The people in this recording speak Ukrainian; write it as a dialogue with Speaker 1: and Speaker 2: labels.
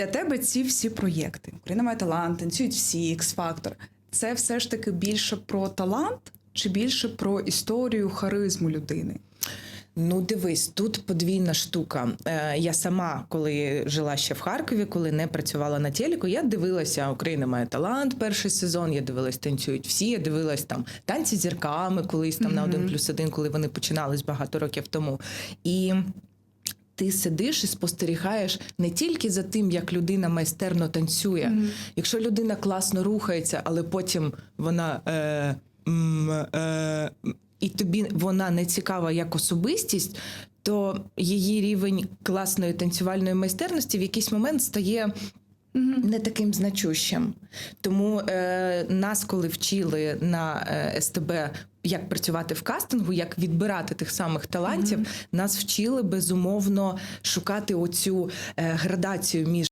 Speaker 1: Для тебе ці всі проєкти Україна має талант, танцюють всі, X-Factor. Це все ж таки більше про талант чи більше про історію, харизму людини?
Speaker 2: Ну, дивись, тут подвійна штука. Е, я сама, коли жила ще в Харкові, коли не працювала на телеку, я дивилася Україна має талант перший сезон. Я дивилась танцюють всі. Я дивилась там танці зірками, колись там на
Speaker 1: Мгм.
Speaker 2: один плюс один, коли вони починались багато років тому. І ти сидиш і спостерігаєш не тільки за тим, як людина майстерно танцює. Якщо людина класно рухається, але потім вона. Е, м, е, і тобі вона не цікава як особистість, то її рівень класної танцювальної майстерності в якийсь момент стає не таким значущим. Тому е, нас, коли вчили на е, СТБ, як працювати в кастингу, як відбирати тих самих талантів, нас вчили безумовно шукати оцю е, градацію між